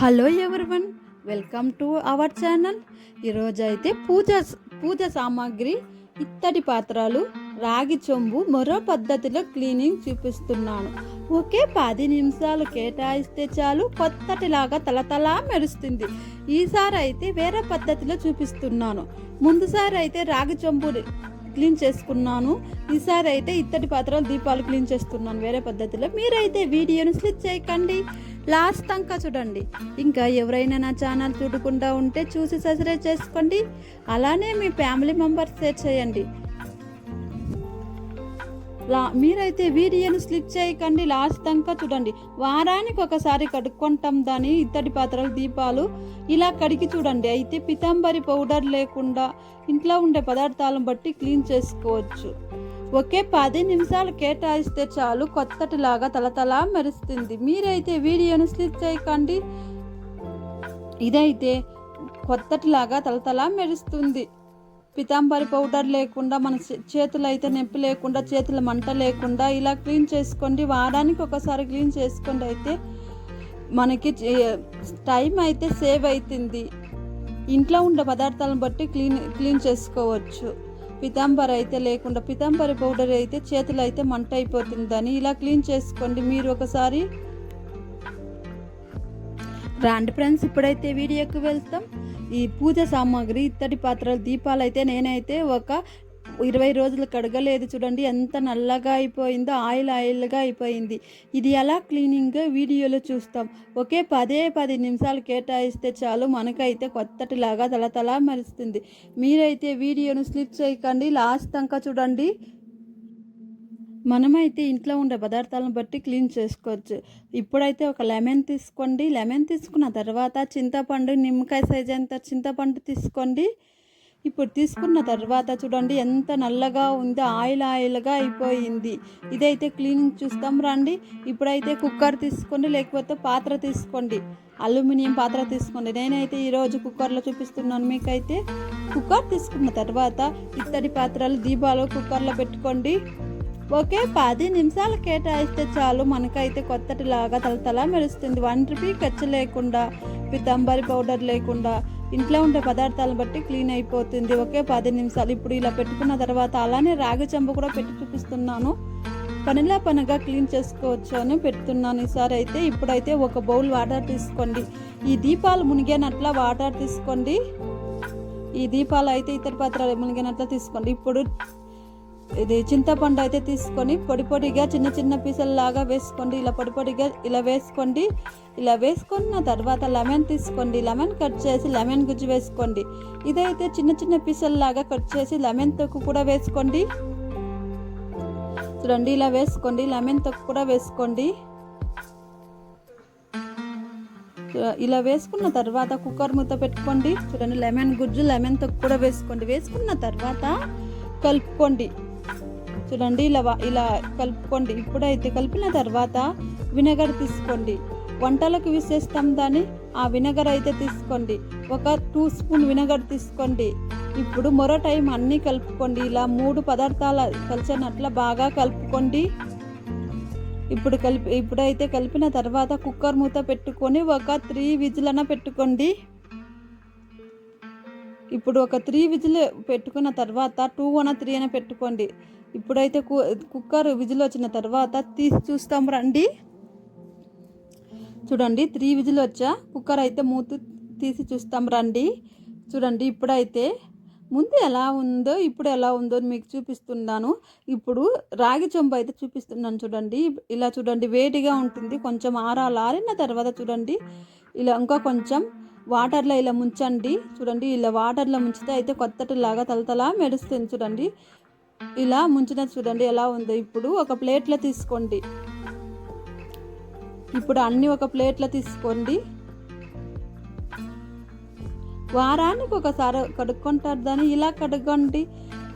Hello everyone welcome to our channel ఈరోజు అయితే పూజ పూజ సామాగ్రి ఇత్తడి పాత్రలు రాగి చెంబు మరో పద్ధతిలో క్లీనింగ్ చూపిస్తున్నాను. ఒకే పది నిమిషాలు కేటాయిస్తే చాలు కొత్తటిలాగా తలతలా మెరుస్తుంది. ఈసారి అయితే వేరే పద్ధతిలో చూపిస్తున్నాను. ముందుసారి అయితే రాగి చెంబు క్లీన్ చేసుకున్నాను. ఈసారి అయితే ఇత్తడి పాత్రలు దీపాలు క్లీన్ చేస్తున్నాను. వేరే పద్ధతిలో మీరైతే వీడియోను స్లిప్ చేయకండి. లాస్ట్ అంకా చూడండి. ఇంకా ఎవరైనా నా ఛానల్ చూడకుండా ఉంటే చూసి సబ్స్క్రైబ్ చేసుకోండి. అలానే మీ ఫ్యామిలీ మెంబర్స్ షేర్ చేయండి. లా మీరైతే వీడియోను స్లిప్ చేయకండి. లాస్ట్ దాకా చూడండి. వారానికి ఒకసారి కడుక్కుంటాం దాని ఇత్తడి పాత్రలు దీపాలు ఇలా కడిగి చూడండి. అయితే పితాంబరి పౌడర్ లేకుండా ఇంట్లో ఉండే పదార్థాలను బట్టి క్లీన్ చేసుకోవచ్చు. ఒకే పది నిమిషాలు కేటాయిస్తే చాలు కొత్తటిలాగా తలతలా మెరుస్తుంది. మీరైతే వీడియోను స్లిప్ చేయకండి. ఇదైతే కొత్తటిలాగా తలతలా మెరుస్తుంది. పితాంబరి పౌడర్ లేకుండా మన చేతులు అయితే నొప్పి లేకుండా చేతుల మంట లేకుండా ఇలా క్లీన్ చేసుకోండి. వారానికి ఒకసారి క్లీన్ చేసుకోండి. అయితే మనకి టైం అయితే సేవ్ అవుతుంది ఇంట్లో ఉండే పదార్థాలను బట్టి క్లీన్ క్లీన్ చేసుకోవచ్చు. పితాంబరి అయితే లేకుండా పితాంబరి పౌడర్ అయితే చేతులు అయితే మంట అయిపోతుందని ఇలా క్లీన్ చేసుకోండి మీరు ఒకసారి. రాండి ఫ్రెండ్స్ ఇప్పుడైతే వీడియోకి వెళ్తాం. ఈ పూజ సామాగ్రి ఇత్తడి పాత్రలు దీపాలు అయితే నేనైతే ఒక ఇరవై రోజులు కడగలేదు చూడండి ఎంత నల్లగా అయిపోయిందో ఆయిల్ ఆయిల్గా అయిపోయింది. ఇది ఎలా క్లీనింగ్ వీడియోలో చూస్తాం. ఒకే పదే పది నిమిషాలు కేటాయిస్తే చాలు మనకైతే కొత్తటిలాగా తలతలా మరుస్తుంది. మీరైతే వీడియోను స్లిప్ చేయకండి లాస్ట్ దాకా చూడండి. మనమైతే ఇంట్లో ఉండే పదార్థాలను బట్టి క్లీన్ చేసుకోవచ్చు. ఇప్పుడైతే ఒక లెమన్ తీసుకోండి. లెమన్ తీసుకున్న తర్వాత చింతపండు నిమ్మకాయ సైజ్ అంత చింతపండు తీసుకోండి. ఇప్పుడు తీసుకున్న తర్వాత చూడండి ఎంత నల్లగా ఉందో ఆయిల్ ఆయిల్గా అయిపోయింది. ఇదైతే క్లీనింగ్ చూస్తాం రండి. ఇప్పుడైతే కుక్కర్ తీసుకోండి లేకపోతే పాత్ర తీసుకోండి. అల్యూమినియం పాత్ర తీసుకోండి. నేనైతే ఈరోజు కుక్కర్లో చూపిస్తున్నాను మీకైతే. కుక్కర్ తీసుకున్న తర్వాత ఇత్తడి పాత్రలు దీపాలు కుక్కర్లో పెట్టుకోండి. ఓకే పది నిమిషాలు కేటాయిస్తే చాలు. మనకైతే కొత్తటిలాగా తల మెరుస్తుంది. వన్ రూపీ ఖర్చు లేకుండా పితంబరి పౌడర్ లేకుండా. ఇంట్లో ఉండే పదార్థాలను బట్టి క్లీన్ అయిపోతుంది. ఒకే పది నిమిషాలు. ఇప్పుడు ఇలా పెట్టుకున్న తర్వాత అలానే రాగి చెంబు కూడా పెట్టి చూపిస్తున్నాను. పనిలా పనిగా క్లీన్ చేసుకోవచ్చు అని పెడుతున్నాను ఈసారి అయితే. ఇప్పుడైతే ఒక బౌల్ వాటర్ తీసుకోండి. ఈ దీపాలు మునిగినట్ల వాటర్ తీసుకోండి. ఈ దీపాలు అయితే ఇతర పాత్రలు మునిగినట్ల తీసుకోండి. ఇప్పుడు ఇది చింతపండు అయితే తీసుకొని పొడి పొడిగా చిన్న చిన్న పీసల్లాగా వేసుకోండి. ఇలా పొడి పొడిగా ఇలా వేసుకోండి. ఇలా వేసుకున్న తర్వాత లెమన్ తీసుకోండి. లెమన్ కట్ చేసి లెమన్ గుజ్జు వేసుకోండి. ఇదైతే చిన్న చిన్న పీసల్లాగా కట్ చేసి లెమన్ తొక్కు కూడా వేసుకోండి. చూడండి ఇలా వేసుకోండి. లెమన్ తొక్కు కూడా వేసుకోండి. ఇలా వేసుకున్న తర్వాత కుక్కర్ మూత పెట్టుకోండి. చూడండి లెమన్ గుజ్జు లెమన్ తొక్కు కూడా వేసుకోండి. వేసుకున్న తర్వాత కలుపుకోండి. చూడండి ఇలా ఇలా కలుపుకోండి. ఇప్పుడైతే కలిపిన తర్వాత వినగర్ తీసుకోండి. వంటలకు విసేస్తాం దాన్ని ఆ వినగర్ అయితే తీసుకోండి. ఒక టూ స్పూన్ వినగర్ తీసుకోండి. ఇప్పుడు మరో టైం అన్నీ కలుపుకోండి. ఇలా మూడు పదార్థాలు కలిసినట్ల బాగా కలుపుకోండి. ఇప్పుడు కలిపి ఇప్పుడైతే కలిపిన తర్వాత కుక్కర్ మూత పెట్టుకొని ఒక త్రీ విజిలన పెట్టుకోండి. ఇప్పుడు ఒక త్రీ విజిల్ పెట్టుకున్న తర్వాత టూ అన త్రీ అన పెట్టుకోండి. ఇప్పుడైతే కు కుక్కర్ విజిల్ వచ్చిన తర్వాత తీసి చూస్తాం రండి. చూడండి త్రీ విజిల్ వచ్చా? కుక్కర్ అయితే మూత తీసి చూస్తాం రండి. చూడండి ఇప్పుడైతే ముందు ఎలా ఉందో ఇప్పుడు ఎలా ఉందో అని మీకు చూపిస్తున్నాను. ఇప్పుడు రాగి చెంబు అయితే చూపిస్తున్నాను చూడండి. ఇలా చూడండి వేడిగా ఉంటుంది. కొంచెం ఆరాలి ఆరిన తర్వాత చూడండి. ఇలా ఇంకా కొంచెం వాటర్లో ఇలా ముంచండి. చూడండి ఇలా వాటర్లో ముంచితే అయితే కొత్తటిలాగా తలతలా మెరుస్తుంది చూడండి. ఇలా ముంచిన చూడండి ఎలా ఉందో. ఇప్పుడు ఒక ప్లేట్లో తీసుకోండి. ఇప్పుడు అన్నీ ఒక ప్లేట్లో తీసుకోండి. వారానికి ఒకసారి కడుక్కుంటారు దాన్ని ఇలా కడుక్కోండి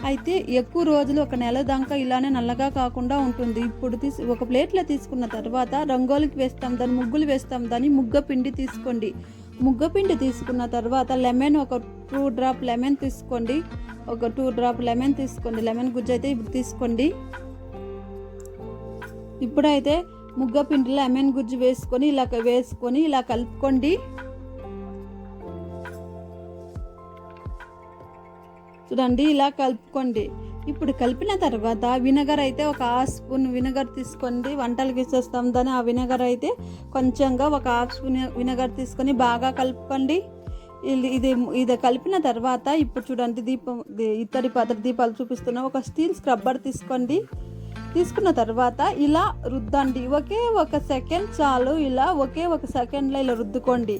అయితే ఎక్కువ రోజులు ఒక నెల దాకా ఇలానే నల్లగా కాకుండా ఉంటుంది. ఇప్పుడు తీసి ఒక ప్లేట్లో తీసుకున్న తర్వాత రంగోలికి వేస్తాం దాన్ని ముగ్గులు వేస్తాం దాన్ని ముగ్గ పిండి తీసుకోండి. ముగ్గ పిండి తీసుకున్న తర్వాత లెమన్ ఒక టూ డ్రాప్ లెమన్ తీసుకోండి. ఒక టూ డ్రాప్ లెమన్ తీసుకోండి. లెమన్ గుజ్జు అయితే ఇప్పుడు తీసుకోండి. ఇప్పుడైతే ముగ్గ పిండిలో లెమన్ గుజ్జు వేసుకొని ఇలా వేసుకొని ఇలా కలుపుకోండి. చూడండి ఇలా కలుపుకోండి. ఇప్పుడు కలిపిన తర్వాత వినగర్ అయితే ఒక హాఫ్ స్పూన్ వినగర్ తీసుకోండి. వంటలకి ఇచ్చేస్తాం దాని ఆ వినగర్ అయితే కొంచెంగా ఒక హాఫ్ స్పూన్ వినగర్ తీసుకొని బాగా కలుపుకోండి. ఇది ఇది ఇది కలిపిన తర్వాత ఇప్పుడు చూడండి దీపం ఇత్తడి పాత్ర దీపాలు చూపిస్తున్న ఒక స్టీల్ స్క్రబ్బర్ తీసుకోండి. తీసుకున్న తర్వాత ఇలా రుద్దండి. ఒకే ఒక సెకండ్ చాలు ఇలా ఒకే ఒక సెకండ్లో ఇలా రుద్దుకోండి.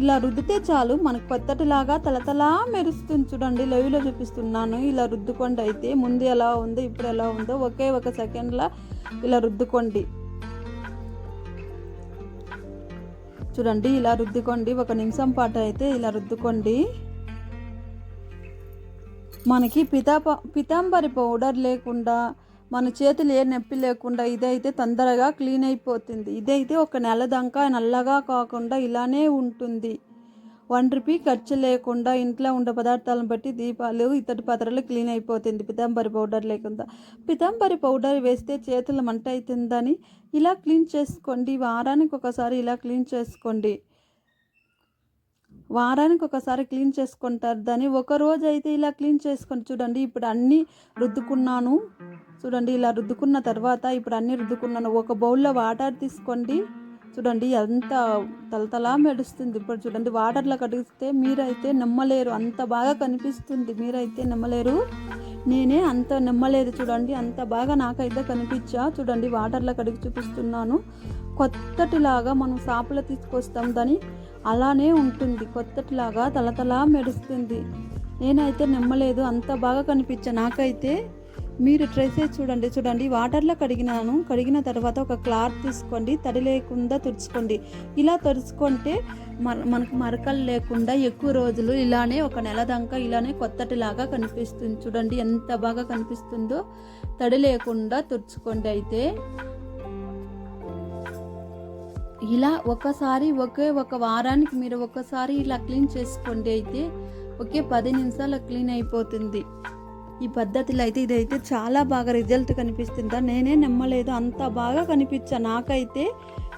ఇలా రుద్దితే చాలు మనకు కొత్తటిలాగా తలతలా మెరుస్తుంది చూడండి. లైవ్లో చూపిస్తున్నాను ఇలా రుద్దుకోండి అయితే. ముందు ఎలా ఉందో ఇప్పుడు ఎలా ఉందో ఒకే ఒక సెకండ్లో ఇలా రుద్దుకోండి. చూడండి ఇలా రుద్దుకోండి. ఒక నిమిషం పాటు అయితే ఇలా రుద్దుకోండి. మనకి పితాప పితాంబరి పౌడర్ లేకుండా మన చేతులు ఏ నొప్పి లేకుండా ఇదైతే తొందరగా క్లీన్ అయిపోతుంది. ఇదైతే ఒక నెల దాకా నల్లగా కాకుండా ఇలానే ఉంటుంది. వన్ రూపీ ఖర్చు లేకుండా ఇంట్లో ఉండే పదార్థాలను బట్టి దీపాలు ఇతడి పాత్రలు క్లీన్ అయిపోతుంది. పితాంబరి పౌడర్ లేకుండా. పితాంబరి పౌడర్ వేస్తే చేతులు మంట అవుతుందని ఇలా క్లీన్ చేసుకోండి. వారానికి ఒకసారి ఇలా క్లీన్ చేసుకోండి. వారానికి ఒకసారి క్లీన్ చేసుకుంటారు. దాన్ని ఒక రోజు అయితే ఇలా క్లీన్ చేసుకోండి. చూడండి ఇప్పుడు అన్నీ రుద్దుకున్నాను. చూడండి ఇలా రుద్దుకున్న తర్వాత ఇప్పుడు అన్నీ రుద్దుకున్నాను. ఒక బౌల్లో వాటర్ తీసుకోండి. చూడండి ఎంత తలతలా మెడుస్తుంది. ఇప్పుడు చూడండి వాటర్లో కడిగితే మీరైతే నమ్మలేరు. అంత బాగా కనిపిస్తుంది. మీరైతే నమ్మలేరు. నేనే అంత నమ్మలేదు చూడండి. అంత బాగా నాకైతే కనిపించా. చూడండి వాటర్లో కడిగి చూపిస్తున్నాను. కొత్తటిలాగా మనం షాపులో తీసుకొస్తాం. దాని అలానే ఉంటుంది. కొత్తటిలాగా తలతలా మెరుస్తుంది నేనైతే నమ్మలేదు. అంత బాగా కనిపించా. నాకైతే మీరు ట్రై చేసి చూడండి చూడండి వాటర్లో కడిగినాను. కడిగిన తర్వాత ఒక క్లాత్ తీసుకోండి తడి లేకుండా తుడుచుకోండి. ఇలా తుడుచుకుంటే మర మనకు మరకలు లేకుండా ఎక్కువ రోజులు ఇలానే ఒక నెల దాకా ఇలానే కొత్తటిలాగా కనిపిస్తుంది. చూడండి ఎంత బాగా కనిపిస్తుందో. తడి లేకుండా తుడుచుకోండి అయితే. ఇలా ఒకసారి ఒకే ఒక వారానికి మీరు ఒకసారి ఇలా క్లీన్ చేసుకోండి అయితే ఒకే పది నిమిషాలు క్లీన్ అయిపోతుంది. ఈ పద్ధతిలో అయితే ఇదైతే చాలా బాగా రిజల్ట్ కనిపిస్తుందా. నేనే నమ్మలేదు. అంత బాగా కనిపించా. నాకైతే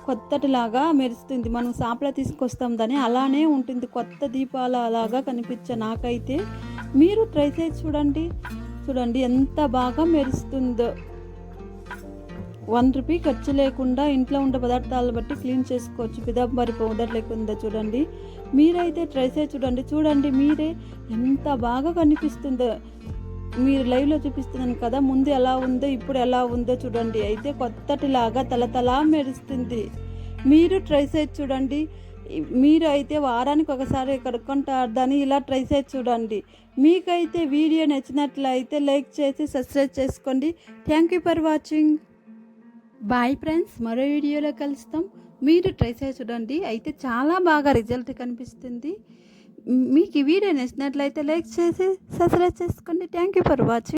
కొత్తటిలాగా మెరుస్తుంది. మనం సాపల తీసుకొస్తాం దాన్ని. అలానే ఉంటుంది. కొత్త దీపాల లాగా కనిపించే నాకైతే. మీరు ట్రై చేసి చూడండి. చూడండి ఎంత బాగా మెరుస్తుందో. వన్ రూపీ ఖర్చు లేకుండా ఇంట్లో ఉండే పదార్థాలు బట్టి క్లీన్ చేసుకోవచ్చు. పిదాంబరి పౌడర్ లేకుండా చూడండి. మీరైతే ట్రై చేసి చూడండి. చూడండి మీరే ఎంత బాగా కనిపిస్తుందో. మీరు లైవ్లో చూపిస్తున్నాను కదా ముందు ఎలా ఉందో ఇప్పుడు ఎలా ఉందో చూడండి. అయితే కొత్తటిలాగా తలతలా మెరుస్తుంది. మీరు ట్రై చేసి చూడండి. మీరు అయితే వారానికి ఒకసారి కడుక్కుంటారు దాన్ని ఇలా ట్రై చేసి చూడండి. మీకైతే వీడియో నచ్చినట్లయితే లైక్ చేసి సబ్స్క్రైబ్ చేసుకోండి. Thank you for watching bye friends మరో వీడియోలో కలుస్తాం. మీరు ట్రై చేసి చూడండి. అయితే చాలా బాగా రిజల్ట్ కనిపిస్తుంది. మీకు ఈ వీడియో నచ్చినట్లయితే లైక్ చేసి సబ్స్క్రైబ్ చేసుకోండి థ్యాంక్ యూ ఫర్ వాచింగ్